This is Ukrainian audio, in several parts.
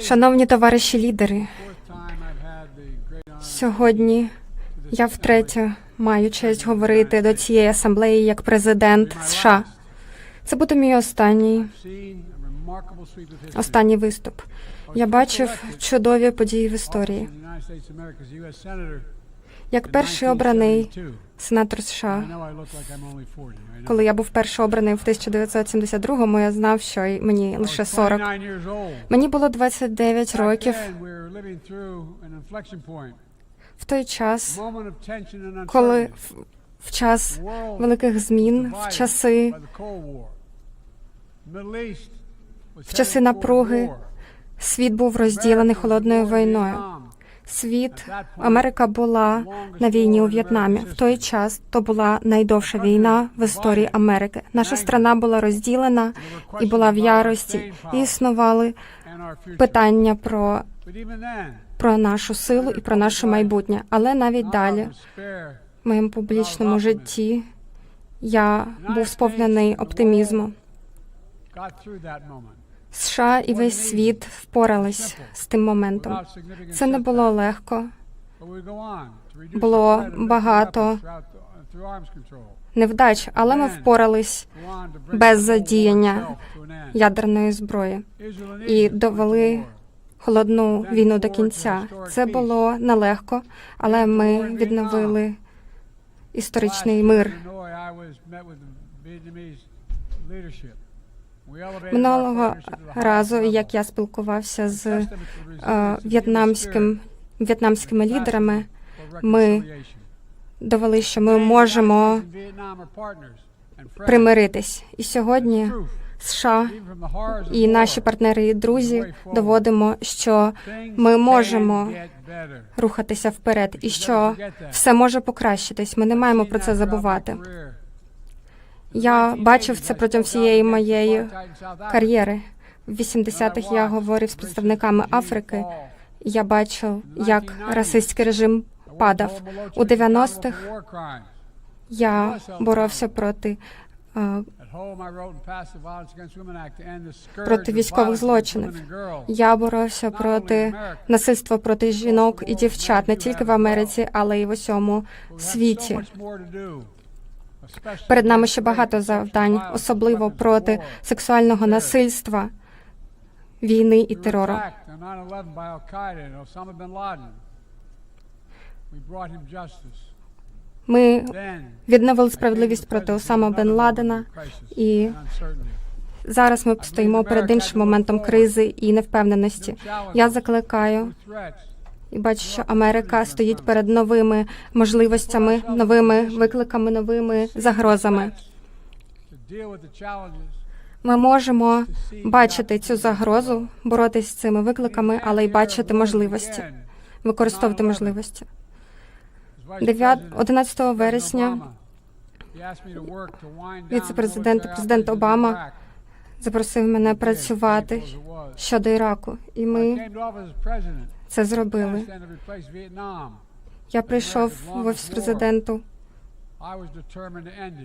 Шановні товариші лідери, сьогодні я втретє маю честь говорити до цієї асамблеї як президент США. Це буде мій останній останній виступ. Я бачив чудові події в історії. Як перший обраний 1972. сенатор США, know I look like I'm only 40. I know. коли я був перший обраний в 1972-му, я знав, що мені лише 40. 29 years old. Мені було 29 Back років. В той час, коли в, час великих змін, в часи В часи напруги світ був розділений холодною війною. Світ Америка була на війні у В'єтнамі. В той час то була найдовша війна в історії Америки. Наша страна була розділена і була в ярості. І існували питання про, про нашу силу і про наше майбутнє. Але навіть далі, в моєму публічному житті, я був сповнений оптимізму. США і весь світ впорались з тим моментом. Це не було легко. Було багато. Невдач, але ми впорались без задіяння ядерної зброї. І довели холодну війну до кінця. Це було нелегко, але ми відновили історичний мир. Минулого разу, як я спілкувався з е, в'єтнамським в'єтнамськими лідерами, ми довели, що ми можемо примиритись. І сьогодні. США і наші партнери і друзі доводимо, що ми можемо рухатися вперед, і що все може покращитись. Ми не маємо про це забувати. Я бачив це протягом всієї моєї кар'єри. В 80-х я говорив з представниками Африки. Я бачив, як расистський режим падав. У 90-х я боровся проти, е, проти військових злочинів. я боровся проти насильства проти жінок і дівчат не тільки в Америці, але й в усьому світі. Перед нами ще багато завдань, особливо проти сексуального насильства, війни і терору. Ми відновили справедливість проти Осама Бен Ладена, і зараз ми стоїмо перед іншим моментом кризи і невпевненості. Я закликаю і бачу, що Америка стоїть перед новими можливостями, новими викликами, новими загрозами. Ми можемо бачити цю загрозу, боротися з цими викликами, але й бачити можливості, використовувати можливості. 9 11 вересня віце-президент президент Обама запросив мене працювати щодо Іраку, і ми це зробили. Я прийшов в офіс президенту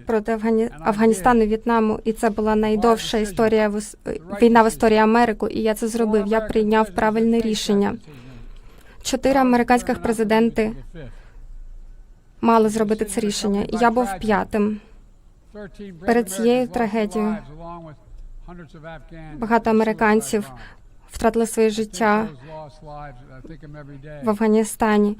проти Афгані... Афганістану і В'єтнаму, і це була найдовша історія в війна в історії Америку. І я це зробив. Я прийняв правильне рішення. Чотири американських президенти мали зробити це рішення, і я був п'ятим. Перед цією трагедією багато американців Втратили своє життя в Афганістані.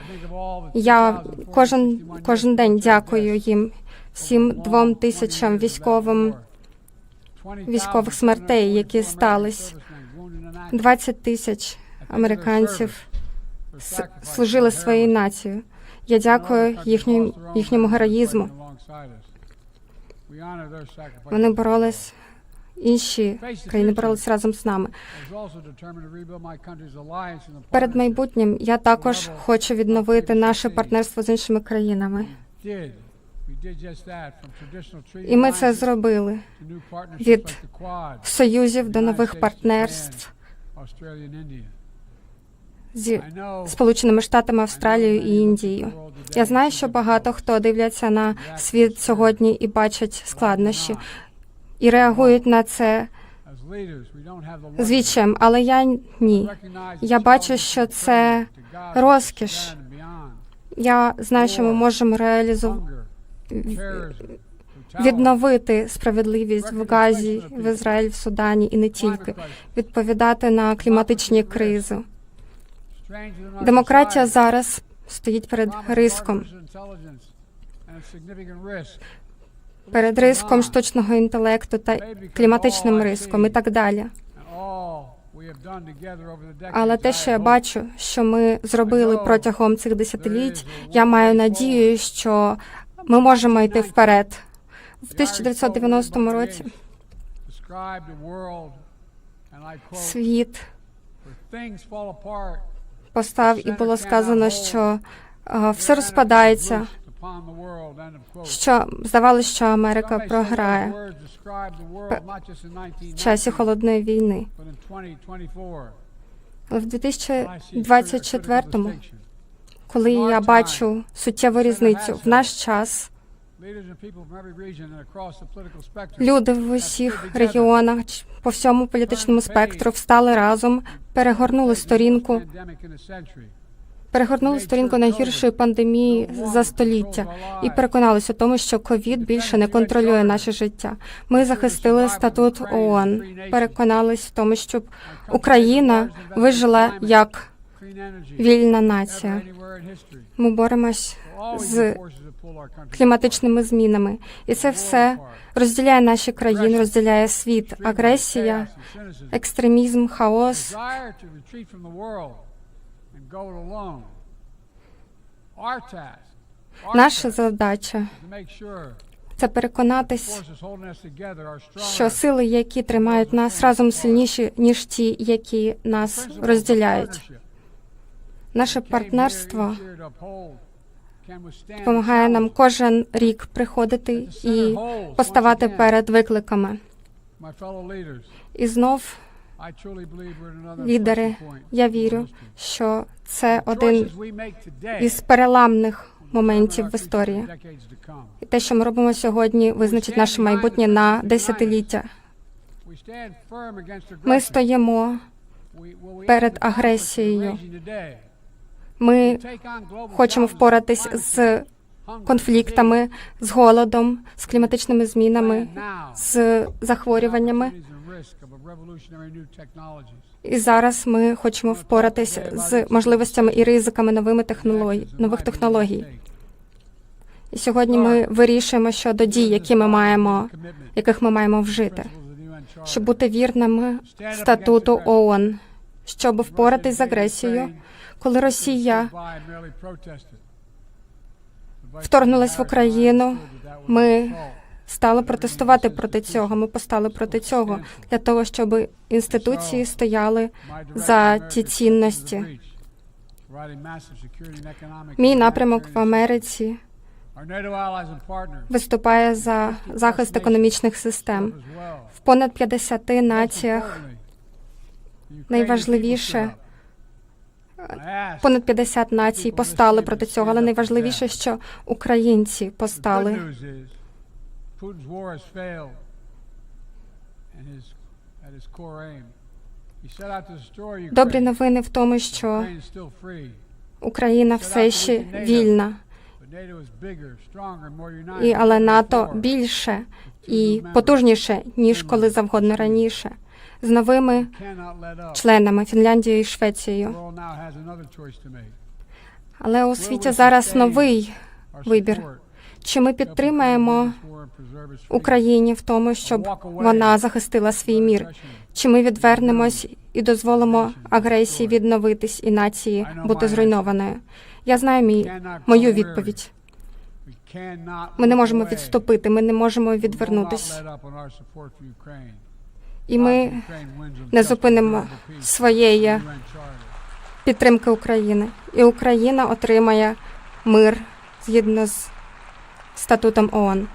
Я кожен кожен день дякую їм, всім двом тисячам військовим військових смертей, які стались. 20 тисяч американців служили своїй нації. Я дякую їхньому їхньому героїзму. Вони боролись, інші країни боролись разом з нами. Перед майбутнім я також хочу відновити наше партнерство з іншими країнами. І ми це зробили Від Союзів до нових партнерств зі Сполученими Штатами, Австралією і Індією. Я знаю, що багато хто дивляться на світ сьогодні і бачать складнощі, і реагують на це as leaders, we don't have the з відчаєм, але я ні. Я бачу, що це розкіш. Я знаю, що ми можемо реалізувати. Відновити справедливість в Газі, в Ізраїлі, в Судані і не тільки, відповідати на кліматичні кризи. Демократія зараз стоїть перед риском, перед риском штучного інтелекту та кліматичним риском і так далі. Але те, що я бачу, що ми зробили протягом цих десятиліть, я маю надію, що ми можемо йти вперед. В 1990 році світ постав і було сказано, що е, все розпадається, що здавалося, що Америка програє в часі 1990, холодної війни. but in 2024. Але в I see a critical 2024-му, distinction. коли я бачу суттєву різницю, в наш час люди в усіх регіонах по всьому політичному спектру встали разом, перегорнули сторінку, перегорнули сторінку найгіршої пандемії за століття і переконалися у тому, що ковід більше не контролює наше життя. Ми захистили статут ООН, переконались в тому, щоб Україна вижила як вільна нація. Ми боремось з кліматичними змінами, і це все розділяє наші країни, розділяє світ. Агресія, екстремізм, хаос. Наша задача це переконатись, що сили, які тримають нас разом сильніші, ніж ті, які нас розділяють. Наше партнерство допомагає нам кожен рік приходити і поставати перед викликами. І знов Лідери, я вірю, що це один із переламних моментів в історії. І те, що ми робимо сьогодні, визначить наше майбутнє на десятиліття. Ми стоїмо, перед агресією. ми хочемо впоратись з конфліктами, з голодом, з кліматичними змінами, з захворюваннями. І зараз ми хочемо впоратись з можливостями і ризиками новими технологій, нових технологій. І сьогодні ми вирішуємо щодо дій, які ми маємо, яких ми маємо вжити, щоб бути вірними статуту ООН, щоб впоратись з агресією, коли Росія вторгнулась в Україну, ми стали протестувати проти цього. Ми постали проти цього для того, щоб інституції стояли за ті цінності. Мій напрямок в Америці виступає за захист економічних систем. В понад 50 націях найважливіше понад 50 націй постали проти цього, але найважливіше, що українці постали. Putin's war has failed and his, at his core aim. He set out to destroy Ukraine. Добрі новини в тому, що Ukraine is still free, Україна все ще вільна, but NATO is bigger, stronger, and more united. і але than НАТО before. більше і потужніше ніж коли завгодно раніше. З новими We cannot let up. членами Фінляндією і The Швецією. world now has another choice to make. Але у світі зараз новий Our Вибір. support чи ми підтримаємо Україні в тому, щоб вона захистила свій мір. Чи ми відвернемось і дозволимо агресії відновитись і нації бути зруйнованою? Я знаю мій мою відповідь. Ми не можемо відступити, ми не можемо відвернутись, і ми не зупинимо своєї підтримки України. І Україна отримає мир згідно з статутом ООН.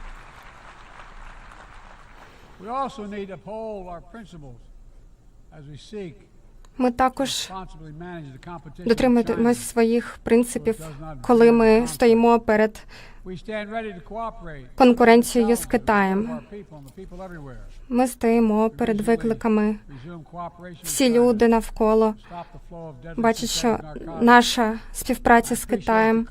Ми також дотримуємось своїх принципів, коли ми стоїмо перед конкуренцією з Китаєм. Ми стоїмо перед викликами. Всі люди навколо бачать, що наша співпраця з Китаєм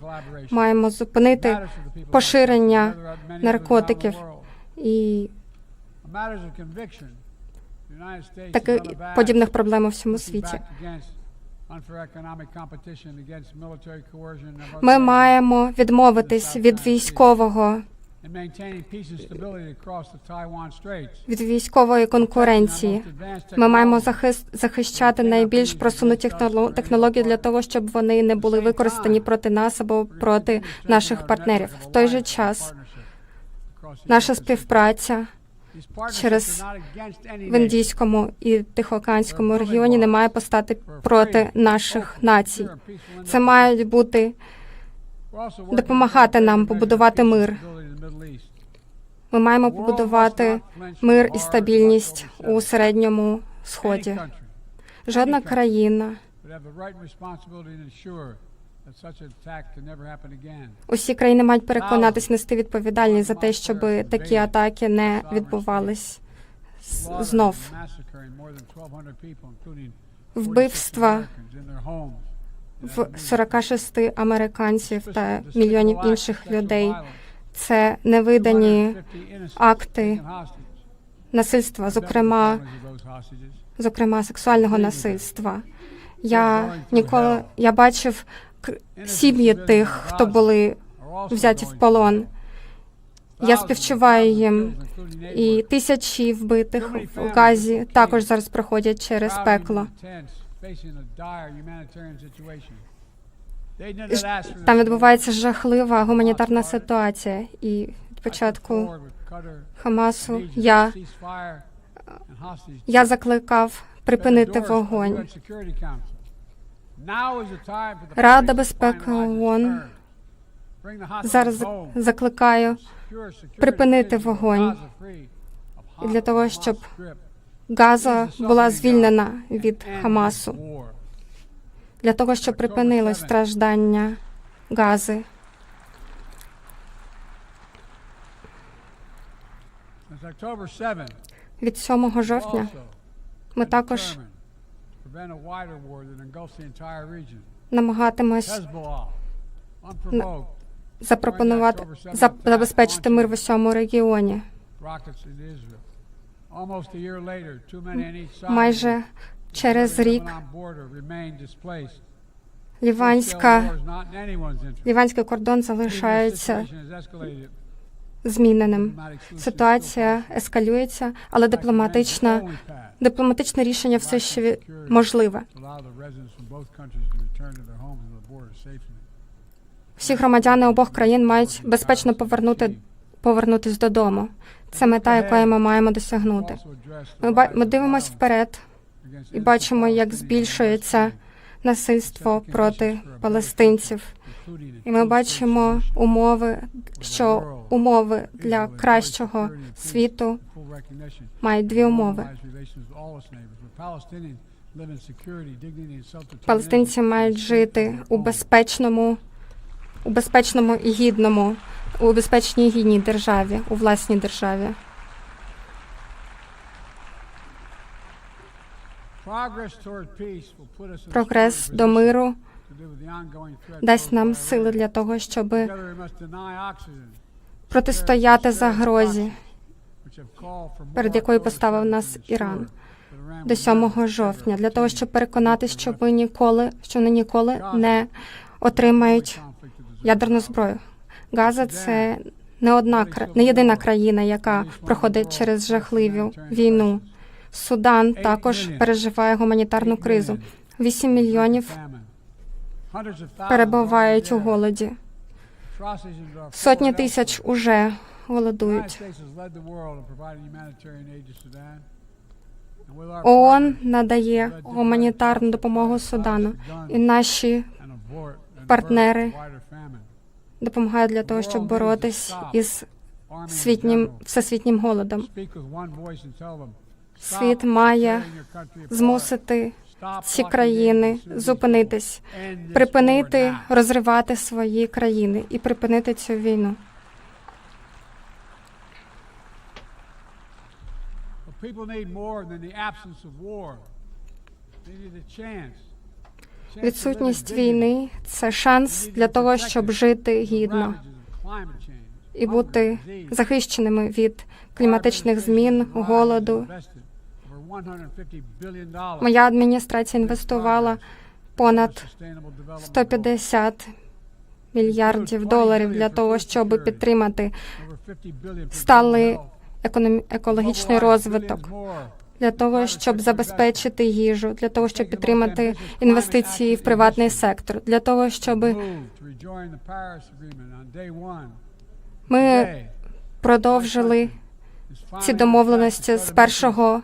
маємо зупинити поширення наркотиків. і On matters of conviction, the United States таки is on the back, подібних проблем у всьому світі. Ми маємо відмовитись від військового, від військової конкуренції. Ми маємо захист, захищати найбільш просунуті технології для того, щоб вони не були використані проти нас або проти наших партнерів. В той же час наша співпраця через в індійському і тихоокеанському регіоні не має постати проти наших націй. Це мають бути допомагати нам побудувати мир. Ми маємо побудувати мир і стабільність у середньому сході. Жодна країна, усі країни мають переконатись нести відповідальність за те, щоб такі атаки не відбувались знов. Вбивства в 46 американців та мільйонів інших людей. Це невидані акти насильства, зокрема, зокрема сексуального насильства. Я ніколи я бачив сім'ї тих, хто були взяті в полон. Я співчуваю їм. І тисячі вбитих в Газі також зараз проходять через пекло. Там відбувається жахлива гуманітарна ситуація. І від початку Хамасу я, я закликав припинити вогонь. Рада безпеки ООН зараз закликаю припинити вогонь для того, щоб Газа була звільнена від Хамасу, для того, щоб припинилось страждання Гази. Від 7 жовтня ми також намагатимось запропонувати забезпечити мир в усьому регіоні. Майже через рік ліванська, ліванський кордон залишається зміненим. Ситуація ескалюється, але дипломатична, дипломатичне рішення все ще можливе. Всі громадяни обох країн мають безпечно повернути повернутись додому. Це мета, якої ми маємо досягнути. Ми ми дивимося вперед і бачимо, як збільшується насильство проти палестинців. І ми бачимо умови, що умови для кращого світу мають дві умови. Палестинці мають жити у безпечному, у безпечному і гідному, у безпечній і гідній державі, у власній державі. Прогрес до миру дасть нам сили для того, щоб протистояти загрозі, перед якою поставив нас Іран до 7 жовтня, для того, щоб переконатися, що ви ніколи, що вони ніколи не отримають ядерну зброю. Газа це не одна не єдина країна, яка проходить через жахливу війну. Судан також переживає гуманітарну кризу. 8 мільйонів перебувають у голоді. Сотні тисяч уже голодують. ООН надає гуманітарну допомогу Судану, і наші партнери допомагають для того, щоб боротись із світнім всесвітнім голодом. Світ має змусити ці країни зупинитись, припинити розривати свої країни і припинити цю війну. Відсутність війни це шанс для того, щоб жити гідно і бути захищеними від кліматичних змін, голоду. Моя адміністрація інвестувала понад 150 мільярдів доларів для того, щоб підтримати сталий екологічний розвиток, для того, щоб забезпечити їжу, для того, щоб підтримати інвестиції в приватний сектор, для того, щоб ми продовжили ці домовленості з першого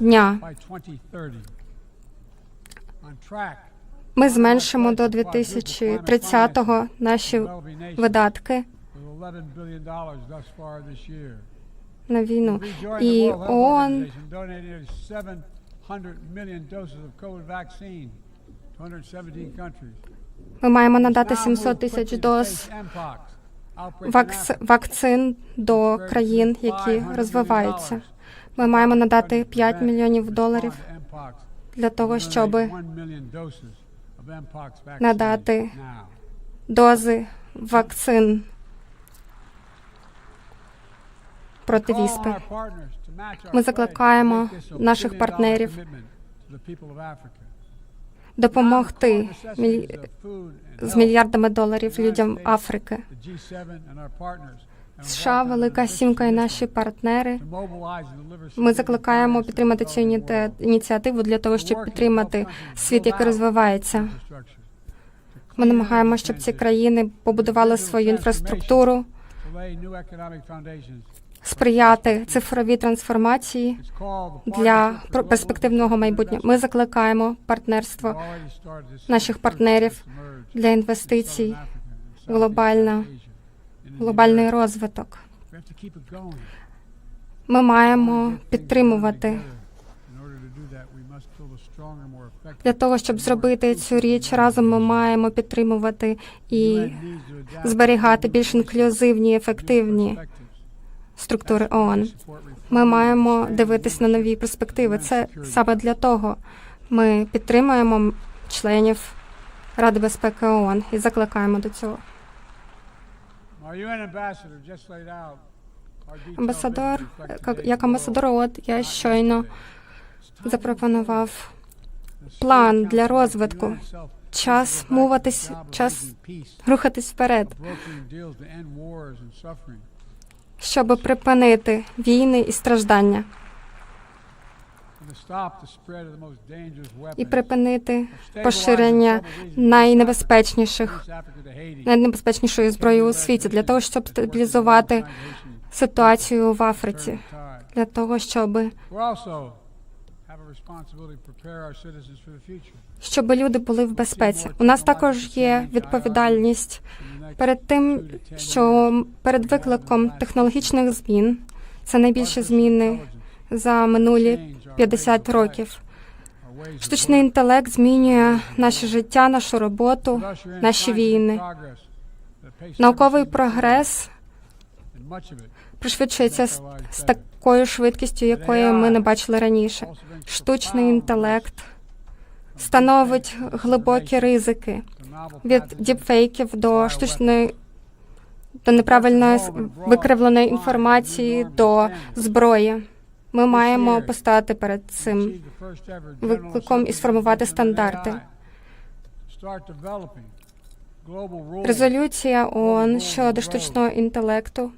дня. Ми зменшимо до 2030-го наші видатки на війну. І ООН ми маємо надати 700 тисяч доз вакцин до країн, які розвиваються. Ми маємо надати 5 мільйонів доларів для того, щоб надати дози вакцин проти віспи. Ми закликаємо наших партнерів Допомогти з мільярдами доларів людям Африки. США, Велика Сімка і наші партнери. Ми закликаємо підтримати цю ініціативу для того, щоб підтримати світ, який розвивається. Ми намагаємося, щоб ці країни побудували свою інфраструктуру, сприяти цифровій трансформації для перспективного майбутнього. Ми закликаємо партнерство наших партнерів для інвестицій, глобальна, глобальний розвиток. Ми маємо підтримувати для того, щоб зробити цю річ разом. Ми маємо підтримувати і зберігати більш інклюзивні, ефективні структури ООН. Ми маємо дивитись на нові перспективи. Це саме для того ми підтримуємо членів Ради безпеки ООН і закликаємо до цього. Амбасадор, як- амбасадор ООН, я щойно запропонував план для розвитку. Час муватись, час рухатись вперед, щоб припинити війни і страждання, і припинити поширення найнебезпечніших найнебезпечнішої зброї у світі для того, щоб стабілізувати ситуацію в Африці, для того, щоб щоб люди були в безпеці. У нас також є відповідальність перед тим, що перед викликом технологічних змін. Це найбільші зміни за минулі 50 років. Штучний інтелект змінює наше життя, нашу роботу, наші війни. Науковий прогрес пришвидшується з, з такою швидкістю, якої ми не бачили раніше. Штучний інтелект становить глибокі ризики від діпфейків до штучної до неправильної с- викривленої інформації до зброї. Ми маємо постати перед цим викликом і сформувати стандарти. Резолюція ООН щодо штучного інтелекту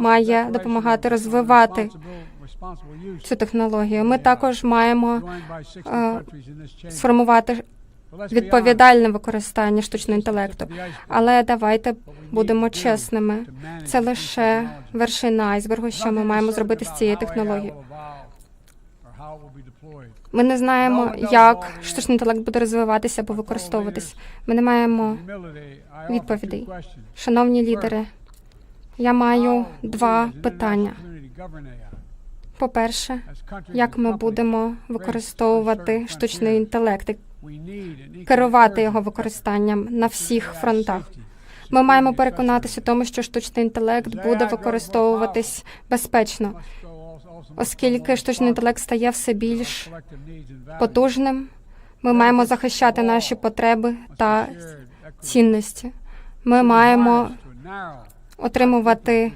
має допомагати розвивати цю технологію. Ми також маємо е, сформувати відповідальне використання штучного інтелекту. Але давайте будемо чесними. Це лише вершина айсбергу, що ми маємо зробити з цією технологією. Ми не знаємо, як штучний інтелект буде розвиватися або використовуватись. Ми не маємо відповідей. Шановні лідери, я маю два питання. По-перше, як ми будемо використовувати штучний інтелект і керувати його використанням на всіх фронтах. Ми маємо переконатися в тому, що штучний інтелект буде використовуватись безпечно, оскільки штучний інтелект стає все більш потужним. Ми маємо захищати наші потреби та цінності. Ми маємо отримувати,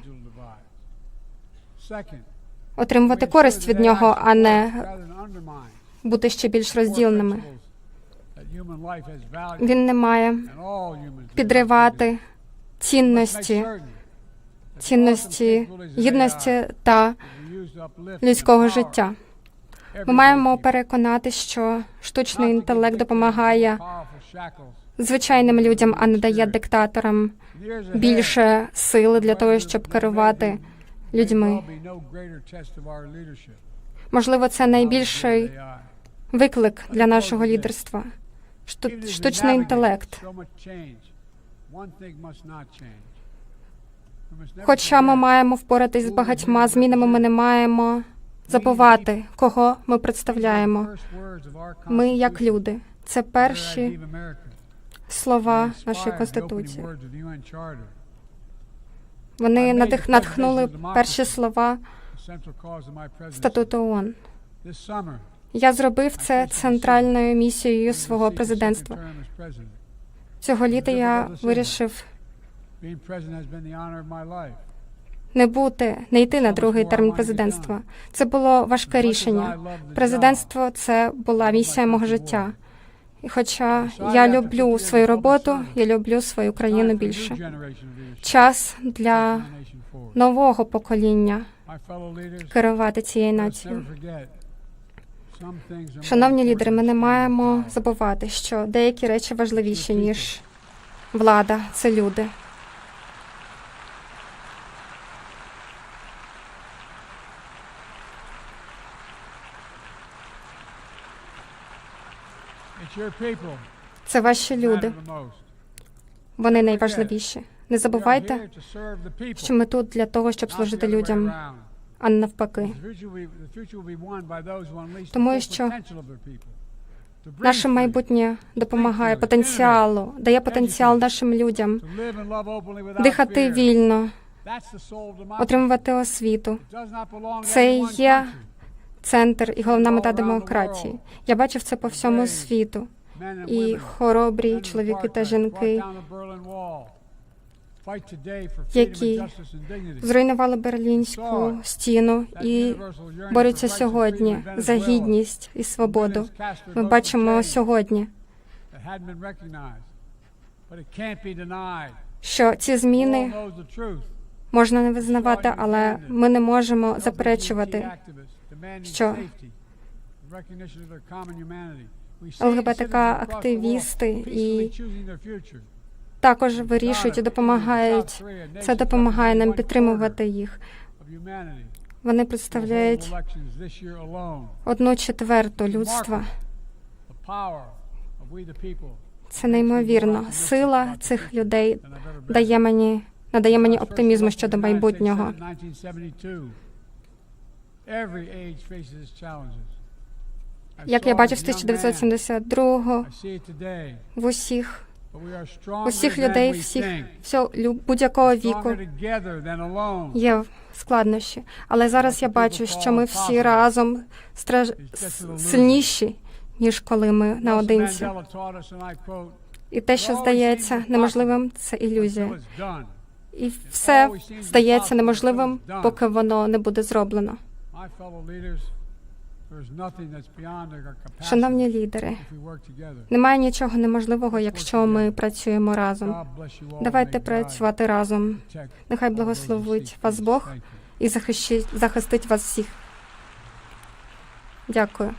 отримувати користь від нього, а не бути ще більш розділеними. Він не має підривати цінності, цінності гідності та людського життя. Ми маємо переконати, що штучний інтелект допомагає. Звичайним людям, а не дає диктаторам більше сили для того, щоб керувати людьми. Можливо, це найбільший виклик для нашого лідерства. Штучний інтелект. Хоча ми маємо впоратись з багатьма змінами, ми не маємо забувати, кого ми представляємо. Ми, як люди, це перші слова нашої конституції. Вони надих, натхнули перші слова статуту ООН. Я зробив це центральною місією свого президентства. Цього літа я вирішив не бути, не йти на другий термін президентства. Це було важке рішення. Президентство це була місія мого життя. Хоча я люблю свою роботу, я люблю свою країну більше. Час для нового покоління керувати цією нацією. Шановні лідери, ми не маємо забувати, що деякі речі важливіші ніж влада. Це люди. Це ваші люди. Вони найважливіші. Не забувайте, що ми тут для того, щоб служити людям, а не навпаки. Тому що Наше майбутнє допомагає потенціалу, дає потенціал нашим людям дихати вільно, отримувати освіту. Це є. Центр і головна мета демократії. Я бачив це по всьому світу. І хоробрі чоловіки та жінки які зруйнували берлінську стіну і борються сьогодні за гідність і свободу. Ми бачимо сьогодні, що ці зміни можна не визнавати, але ми не можемо заперечувати, що ЛГБТК-активісти і також вирішують і допомагають. Це допомагає нам підтримувати їх. Вони представляють одну четверту людства. Це неймовірно. Сила цих людей дає мені надає мені оптимізму щодо майбутнього. Як я бачив з 1972-го в усіх усіх людей, всіх всього будь-якого віку. є складнощі. Але зараз я бачу, що ми всі разом страж... сильніші, ніж коли ми наодинці. І те, що здається неможливим, це ілюзія. І все здається неможливим, поки воно не буде зроблено. Шановні лідери, немає нічого неможливого, якщо ми працюємо разом. Давайте працювати разом. Нехай благословить вас Бог і захищить, захистить вас всіх. Дякую.